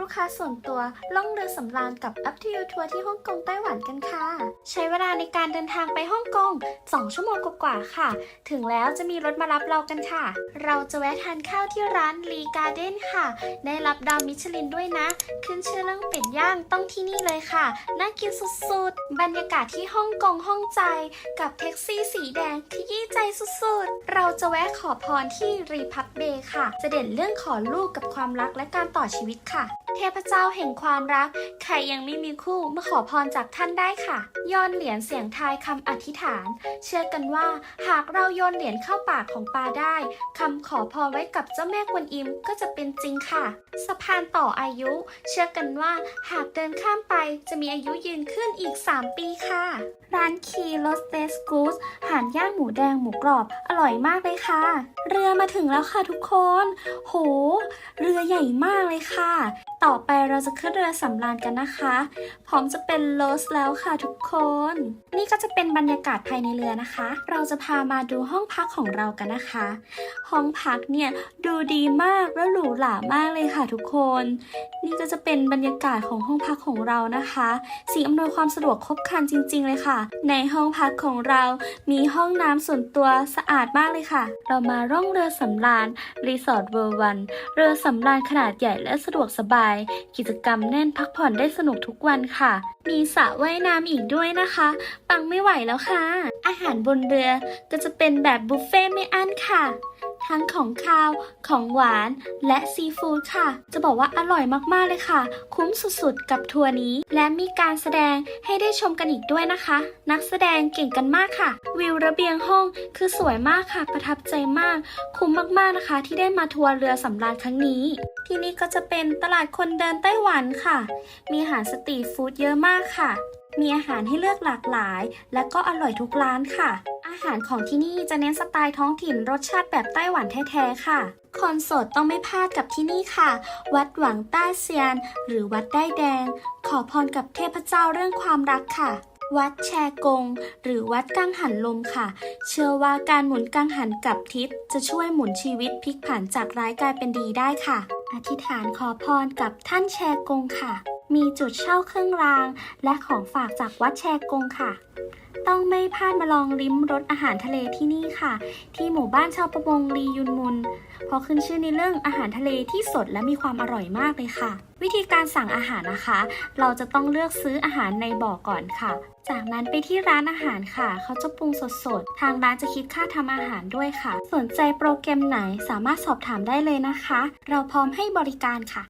ลูกค้าส่วนตัวล่องเรือสำราญกับ Up to You ทัวร์ที่ฮ่องกงไต้หวันกันค่ะ ใช้เวลาในการเดินทางไปฮ่องกง 2 ชั่วโมงกว่าๆค่ะ ถึงแล้วจะมีรถมารับเรากันค่ะ เราจะแวะทานข้าวที่ร้านลีการ์เด้นค่ะ ได้รับดาวมิชลินด้วยนะ ขึ้นชื่อเรื่องเป็ดย่างต้องที่นี่เลยค่ะ น่ากินสุดๆ บรรยากาศที่ฮ่องกงห้องใจ กับแท็กซี่สีแดงขยี้ใจสุดๆ เราจะแวะขอพรที่รีพับเบย์ค่ะจะเด่นเรื่องขอลูกกับความรักและการต่อชีวิตค่ะ เทพเจ้าแห่งความรัก ใครยังไม่มีคู่มาขอพรจากท่านได้ค่ะโยนเหรียญเสียงทายคำอธิษฐาน เชื่อกันว่าหากเราโยนเหรียญเข้าปากของปลาได้คำขอพรไว้กับเจ้าแม่กวนอิมก็จะเป็นจริงค่ะ สะพานต่ออายุ เชื่อกันว่าหากเดินข้ามไปจะมีอายุยืนขึ้นอีก 3 ปีค่ะ ร้านคีโรสเตสกูสหานย่างหมูแดงหมูกรอบ อร่อยมากเลยค่ะ เรือมาถึงแล้วค่ะทุกคน โห เรือใหญ่มากเลยค่ะ ต่อไปเราจะขึ้นเรือสำราญกันนะคะ พร้อมจะเป็นโลสแล้วค่ะทุกคน นี่ก็จะเป็นบรรยากาศภายในเรือนะคะ เราจะพามาดูห้องพักของเรากันนะคะ ห้องพักเนี่ยดูดีมากและหรูหรามากเลยค่ะทุกคน นี่ก็จะเป็นบรรยากาศของห้องพักของเรานะคะ สิ่งอำนวยความสะดวกครบครันจริง ๆ เลยค่ะ ในห้องพักของเรามีห้องน้ำส่วนตัวสะอาดมากเลยค่ะ เรามาร่องเรือสำราญรีสอร์ทเวอร์วันเรือสำราญขนาดใหญ่และสะดวกสบายกิจกรรมแน่นพักผ่อนได้สนุกทุกวันค่ะ มีสระว่ายน้ำอีกด้วยนะคะ ปังไม่ไหวแล้วค่ะ อาหารบนเรือก็จะเป็นแบบบุฟเฟ่ต์ไม่อั้นค่ะ ทั้งของคาว ของหวาน และซีฟู้ดค่ะ จะบอกว่าอร่อยมากๆเลยค่ะ คุ้มสุดๆ กับทัวร์นี้ และมีการแสดงให้ได้ชมกันอีกด้วยนะคะ นักแสดงเก่งกันมากค่ะ วิวระเบียงห้องคือสวยมากค่ะ ประทับใจมาก คุ้มมากๆนะคะ ที่ได้มาทัวร์เรือสำราญครั้งนี้ ที่นี่ก็จะเป็นตลาดคนเดินไต้หวันค่ะ มีอาหารสตรีทฟู้ดเยอะมากค่ะ มีอาหารให้เลือกหลากหลาย และก็อร่อยทุกร้านค่ะ อาหารของที่นี่จะเน้นสไตล์ท้องถิ่นรสชาติแบบไต้หวันแท้ๆค่ะ คนโสดต้องไม่พลาดกับที่นี่ค่ะ วัดหวังต้าเซียน หรือวัดได้แดง ขอพรกับเทพเจ้าเรื่องความรักค่ะวัดแชกง หรือวัดกังหันลมค่ะ เชื่อว่าการหมุนกังหันกับทิศจะช่วยหมุนชีวิตพลิกผันจากร้ายกลายเป็นดีได้ค่ะ อธิษฐานขอพรกับท่านแชกงค่ะ มีจุดเช่าเครื่องราง และของฝากจากวัดแชกงค่ะ ต้องไม่พลาดมาลองลิ้มรสอาหารทะเลที่นี่ค่ะ ที่หมู่บ้านชาวประมงลียุนมุนเพราะขึ้นชื่อในเรื่องอาหารทะเลที่สดและมีความอร่อยมากเลยค่ะ วิธีการสั่งอาหารนะคะ เราจะต้องเลือกซื้ออาหารในบ่อก่อนค่ะ จากนั้นไปที่ร้านอาหารค่ะ เขาจะปรุงสดๆ ทางร้านจะคิดค่าทำอาหารด้วยค่ะ สนใจโปรแกรมไหนสามารถสอบถามได้เลยนะคะ เราพร้อมให้บริการค่ะ